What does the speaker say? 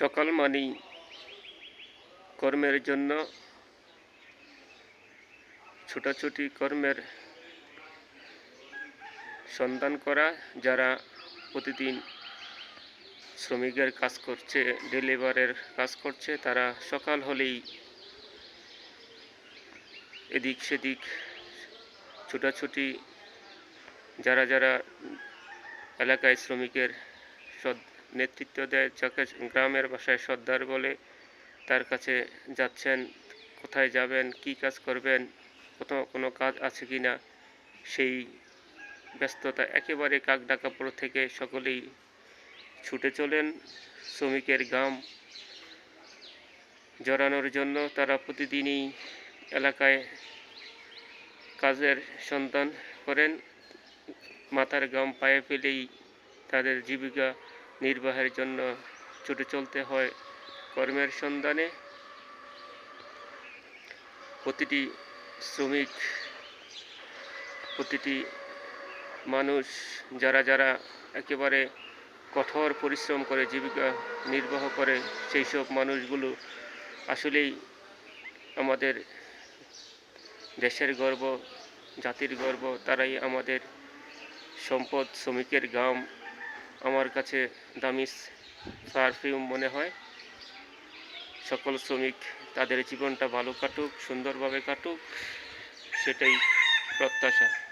সকাল মানেই কর্মের জন্য ছোটাছুটি কর্মের সন্ধান করা, যারা প্রতিদিন শ্রমিকের কাজ করছে, ডেলিভারের কাজ করছে, তারা সকাল হলেই এদিক সেদিক ছোটাছুটি, যারা যারা এলাকায় শ্রমিকের নেতৃত্ব দেয় যাকে গ্রামের ভাষায় সর্দার বলে তার কাছে যাচ্ছেন, কোথায় যাবেন, কি কাজ করবেন, কোথাও কোনো কাজ আছে কি না, সেই ব্যস্ততা একেবারে কাক ডাকাপুর থেকে সকলেই ছুটে চলেন শ্রমিকের গাম জড়ানোর জন্য তারা প্রতিদিনই এলাকায় কাজের সন্ধান করেন। মাথার গাম পায়ে ফেলেই তাদের জীবিকা নির্বাহের জন্য ছুটে চলতে হয় কর্মের সন্ধানে। প্রতিটি শ্রমিক, প্রতিটি মানুষ যারা যারা একেবারে কঠোর পরিশ্রম করে জীবিকা নির্বাহ করে, সেই সব মানুষগুলো আসলেই আমাদের দেশের গর্ব, জাতির গর্ব, তারাই আমাদের সম্পদ, শ্রমিকের গাম আমার কাছে দামি পারফিউম মনে হয়। সকল শ্রমিক তাদের জীবনটা ভালো কাটুক, সুন্দরভাবে কাটুক, সেটাই প্রত্যাশা।